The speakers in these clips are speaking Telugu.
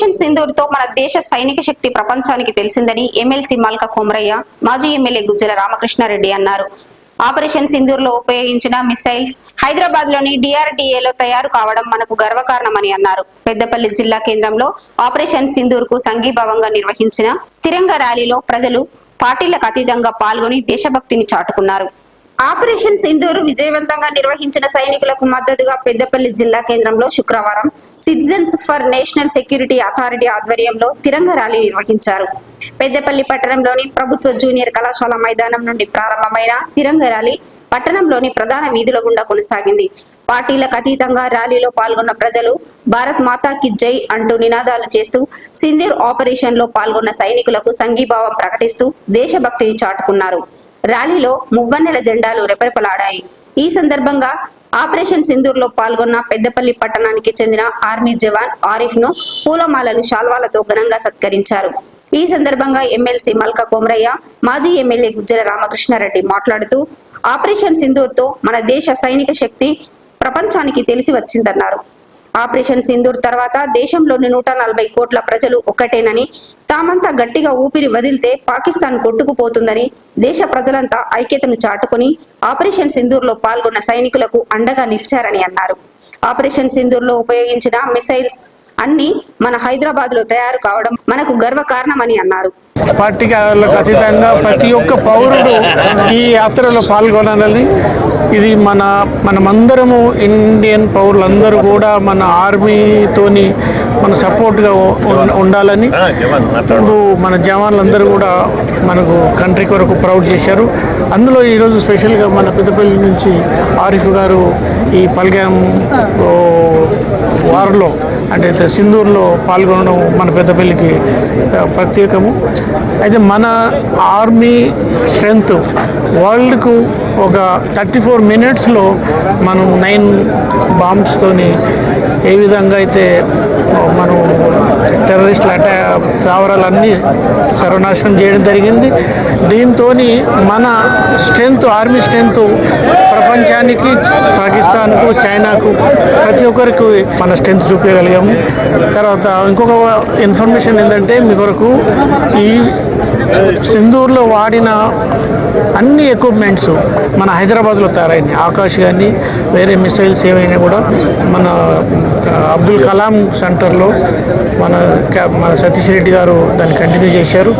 ఆపరేషన్ సింధూర్తో మన దేశ సైనిక శక్తి ప్రపంచానికి తెలిసిందని ఎమ్మెల్సీ మల్క కోమరయ్య మాజీ ఎమ్మెల్యే గుజ్జల రామకృష్ణారెడ్డి అన్నారు. ఆపరేషన్ సింధూర్లో ఉపయోగించిన మిసైల్స్ హైదరాబాద్లోని డిఆర్డీఏలో తయారు కావడం మనకు గర్వకారణమని అన్నారు. పెద్దపల్లి జిల్లా కేంద్రంలో ఆపరేషన్ సింధూర్కు సంఘీభావంగా నిర్వహించిన తిరంగ ర్యాలీలో ప్రజలు పార్టీలకు అతీతంగా పాల్గొని దేశభక్తిని చాటుకున్నారు. ఆపరేషన్ సింధూర్ విజయవంతంగా నిర్వహించిన సైనికులకు మద్దతుగా పెద్దపల్లి జిల్లా కేంద్రంలో శుక్రవారం citizens for national security authority ఆధ్వర్యంలో తిరంగ ర్యాలీ నిర్వహించారు. పెద్దపల్లి పట్టణంలోని ప్రభుత్వ జూనియర్ కళాశాల మైదానం నుండి ప్రారంభమైన తిరంగ ర్యాలీ పట్టణంలోని ప్రధాన వీధుల గుండా కొనసాగింది. పార్టీలకు అతీతంగా ర్యాలీలో పాల్గొన్న ప్రజలు భారత్ మాతాకి జై అంటూ నినాదాలు చేస్తూ సింధూర్ ఆపరేషన్లో పాల్గొన్న సైనికులకు సంఘీభావం ప్రకటిస్తూ దేశభక్తిని చాటుకున్నారు. ర్యాలీలో మువ్వన్నెల జెండాలు రెపరెపలాడాయి. ఈ సందర్భంగా ఆపరేషన్ సింధూర్లో పాల్గొన్న పెద్దపల్లి పట్టణానికి చెందిన ఆర్మీ జవాన్ ఆరిఫ్ను పూలమాలలు శాల్వాలతో ఘనంగా సత్కరించారు. ఈ సందర్భంగా ఎమ్మెల్సీ మల్క కొమరయ్య మాజీ ఎమ్మెల్యే గుజ్జల రామకృష్ణారెడ్డి మాట్లాడుతూ ఆపరేషన్ సింధూర్తో మన దేశ సైనిక శక్తి ప్రపంచానికి తెలిసి వచ్చిందన్నారు. ఆపరేషన్ సింధూర్ తర్వాత దేశంలోని నూట నలభై కోట్ల ప్రజలు ఒక్కటేనని తామంతా గట్టిగా ఊపిరి వదిలితే పాకిస్తాన్ కొట్టుకుపోతుందని దేశ ప్రజలంతా ఐక్యతను చాటుకుని ఆపరేషన్ సింధూర్లో పాల్గొన్న సైనికులకు అండగా నిలిచారని అన్నారు. ఆపరేషన్ సింధూర్లో ఉపయోగించిన మిసైల్స్ అన్ని మన హైదరాబాద్లో తయారు కావడం మనకు గర్వకారణమని అన్నారు. పార్టీకి ఖచ్చితంగా ప్రతి ఒక్క పౌరుడు ఈ యాత్రలో పాల్గొనాలని ఇది మన మనమందరము ఇండియన్ పౌరులందరూ కూడా మన ఆర్మీతోని మన సపోర్ట్గా ఉండాలని ఇప్పుడు మన జవాన్లందరూ కూడా మనకు కంట్రీ కొరకు ప్రౌడ్ చేశారు. అందులో ఈరోజు స్పెషల్గా మన పెద్దపల్లి నుంచి ఆరిఫ్ గారు ఈ పల్గాం వార్లో అంటే సింధూర్లో పాల్గొనడం మన పెద్దపల్లికి ప్రత్యేకము. అయితే మన ఆర్మీ స్ట్రెంగ్త్ వరల్డ్కు ఒక థర్టీ ఫోర్ మినిట్స్లో మనం నైన్ బాంబ్స్తోని ఏ విధంగా అయితే మనం టెర్రరిస్టులు అటా చావరాలన్నీ సర్వనాశనం చేయడం జరిగింది. దీంతో మన స్ట్రెంగ్త్ ఆర్మీ స్ట్రెంగ్త్ ప్రపంచానికి పాకిస్తాన్కు చైనాకు ప్రతి ఒక్కరికి మన స్ట్రెంగ్త్ చూపించగలిగాము. తర్వాత ఇంకొక ఇన్ఫర్మేషన్ ఏంటంటే మీ కొరకు ఈ సింధూర్లో వాడిన అన్ని ఎక్విప్మెంట్స్ మన హైదరాబాద్లో తయారైనాయి ఆకాష్ కానీ వేరే మిసైల్స్ ఏవైనా కూడా మన అబ్దుల్ కలాం సెంటర్లో మన క్యా- మన సతీష్ రెడ్డి గారు దాన్ని కంటిన్యూ చేశారు.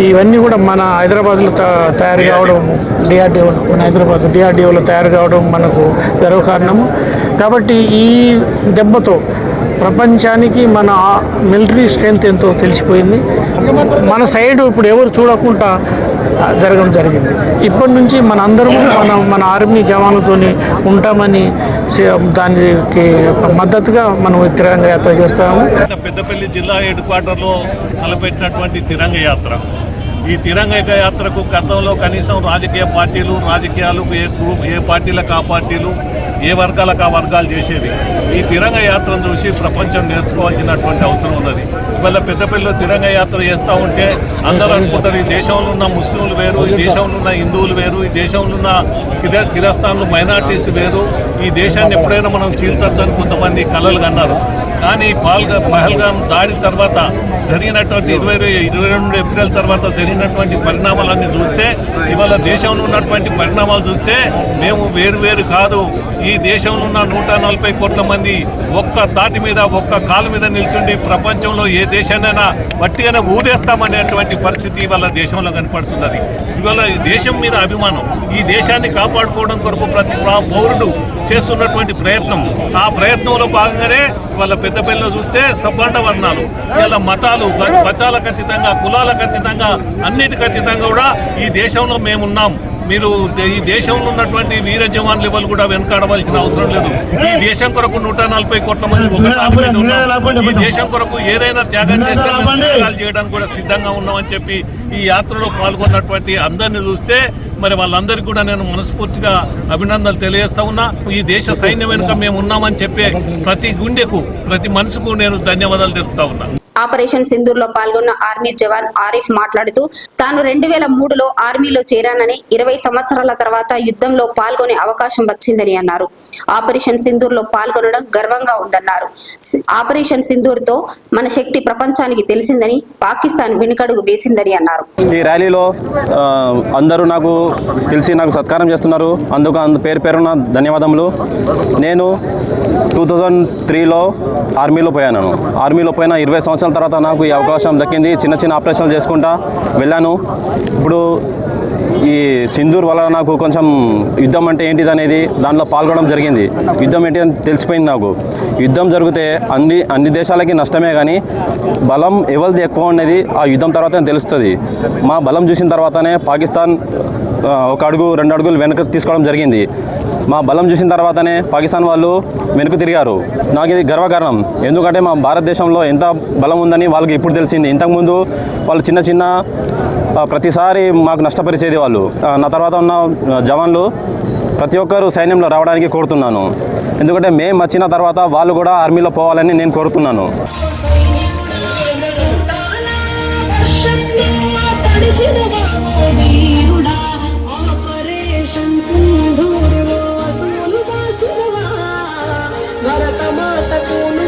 ఇవన్నీ కూడా మన హైదరాబాద్లో త- తయారు కావడం డిఆర్డిఓ మన హైదరాబాద్ డిఆర్డిఓలో తయారు కావడం మనకు గర్వకారణము. కాబట్టి ఈ దెబ్బతో ప్రపంచానికి మన మిలిటరీ స్ట్రెంగ్త్ ఎంతో తెలిసిపోయింది. మన సైడ్ ఇప్పుడు ఎవరు చూడకుండా జరగడం జరిగింది. ఇప్పటి నుంచి మన అందరం మన మన ఆర్మీ జవాన్లతోని ఉంటామని దానికి మద్దతుగా మనం తిరంగ యాత్ర చేస్తాము. పెద్దపల్లి జిల్లా హెడ్ క్వార్టర్లో తలపెట్టినటువంటి తిరంగ యాత్ర. ఈ తిరంగ యాత్రకు గతంలో కనీసం రాజకీయ పార్టీలు రాజకీయాలు ఏ గ్రూప్ ఏ పార్టీలకు ఆ పార్టీలు ఏ వర్గాలకు ఆ వర్గాలు చేసేది ఈ తిరంగ యాత్రను చూసి ప్రపంచం నేర్చుకోవాల్సినటువంటి అవసరం ఉన్నది. ఇవాళ పెద్దపల్లిలో తిరంగ యాత్ర చేస్తూ ఉంటే అందరూ అనుకుంటారు ఈ దేశంలో ఉన్న ముస్లింలు వేరు ఈ దేశంలో ఉన్న హిందువులు వేరు ఈ దేశంలో ఉన్న కిర కిరస్థాన్లు మైనార్టీస్ వేరు ఈ దేశాన్ని ఎప్పుడైనా మనం చీల్చొచ్చని కొంతమంది కలలు కన్నారు. కానీ పాల్గా పహల్గాం దాడి తర్వాత జరిగినటువంటి ఇరవై ఇరవై రెండు ఏప్రిల్ తర్వాత జరిగినటువంటి పరిణామాలన్నీ చూస్తే ఇవాళ దేశంలో ఉన్నటువంటి పరిణామాలు చూస్తే మేము వేరు వేరు కాదు. ఈ దేశంలో ఉన్న నూట నలభై కోట్ల మంది ఒక్క తాటి మీద ఒక్క కాలు మీద నిల్చుండి ప్రపంచంలో ఏ దేశాన్నైనా వట్టిగానే ఊదేస్తామనేటువంటి పరిస్థితి ఇవాళ దేశంలో కనపడుతున్నది. ఇవాళ దేశం మీద అభిమానం ఈ దేశాన్ని కాపాడుకోవడం కొరకు ప్రతి పౌరుడు చేస్తున్నటువంటి ప్రయత్నం. ఆ ప్రయత్నంలో భాగంగానే వాళ్ళ పెద్దపల్లిలో చూస్తే సబ్బండ వర్ణాలు. ఇలా మతాలు మతాలకు అతీతంగా కులాలకు అతీతంగా అన్నిటికి అతీతంగా కూడా ఈ దేశంలో మేమున్నాం. మీరు ఈ దేశంలో ఉన్నటువంటి వీర జవాన్లు ఎవరు కూడా వెనకాడవలసిన అవసరం లేదు. ఈ దేశం కొరకు నూట నలభై కోట్ల మంది. ఈ దేశం కొరకు ఏదైనా త్యాగం చేస్తే చేయడానికి కూడా సిద్ధంగా ఉన్నామని చెప్పి ఈ యాత్రలో పాల్గొన్నటువంటి అందరిని చూస్తే మరి వాళ్ళందరికీ కూడా నేను మనస్ఫూర్తిగా అభినందనలు తెలియజేస్తా ఉన్నా. ఈ దేశ సైన్యం వెనుక మేము ఉన్నామని చెప్పే ప్రతి గుండెకు ప్రతి మనసుకు నేను ధన్యవాదాలు తెలుపుతా ఉన్నా. ఆపరేషన్ సింధూర్లో పాల్గొన్న ఆర్మీ జవాన్ ఆరిఫ్ మాట్లాడుతూ తాను రెండు వేల మూడులో ఆర్మీలో చేరానని ఇరవై సంవత్సరాల తర్వాత యుద్ధంలో పాల్గొనే అవకాశం వచ్చిందని అన్నారు. ఆపరేషన్ సింధూర్లో పాల్గొనడం గర్వంగా ఉందన్నారు. ఆపరేషన్ సింధూర్తో మన శక్తి ప్రపంచానికి తెలిసిందని పాకిస్తాన్ వెనుకడుగు వేసిందని అన్నారు. ఈ ర్యాలీలో అందరూ నాకు పిలిచి నాకు సత్కారం చేస్తున్నారు. అందుకు అందు పేరు పేరున ధన్యవాదములు. నేను టూ థౌజండ్ త్రీలో ఆర్మీలో పోయాను. ఆర్మీలో పోయిన ఇరవై సంవత్సరాలు తర్వాత నాకు ఈ అవకాశం దక్కింది. చిన్న చిన్న ఆపరేషన్లు చేసుకుంటా వెళ్ళాను. ఇప్పుడు ఈ సింధూర్ వల్ల నాకు కొంచెం యుద్ధం అంటే ఏంటిది అనేది దాంట్లో పాల్గొనడం జరిగింది. యుద్ధం ఏంటి అని తెలిసిపోయింది నాకు. యుద్ధం జరిగితే అన్ని అన్ని దేశాలకి నష్టమే కానీ బలం ఎవరిది ఎక్కువ అనేది ఆ యుద్ధం తర్వాతనే తెలుస్తుంది. మా బలం చూసిన తర్వాతనే పాకిస్తాన్ ఒక అడుగు రెండు అడుగులు వెనక తీసుకోవడం జరిగింది. మా బలం చూసిన తర్వాతనే పాకిస్తాన్ వాళ్ళు వెనుక తిరిగారు. నాకు ఇది గర్వకారణం ఎందుకంటే మా భారతదేశంలో ఎంత బలం ఉందని వాళ్ళకి ఇప్పుడు తెలిసింది. ఇంతకుముందు వాళ్ళు చిన్న చిన్న ప్రతిసారి మాకు నష్టపరిచేది వాళ్ళు. నా తర్వాత ఉన్న జవాన్లు ప్రతి ఒక్కరు సైన్యంలో రావడానికి కోరుతున్నాను. ఎందుకంటే మేము వచ్చిన తర్వాత వాళ్ళు కూడా ఆర్మీలో పోవాలని నేను కోరుతున్నాను. మాత కూను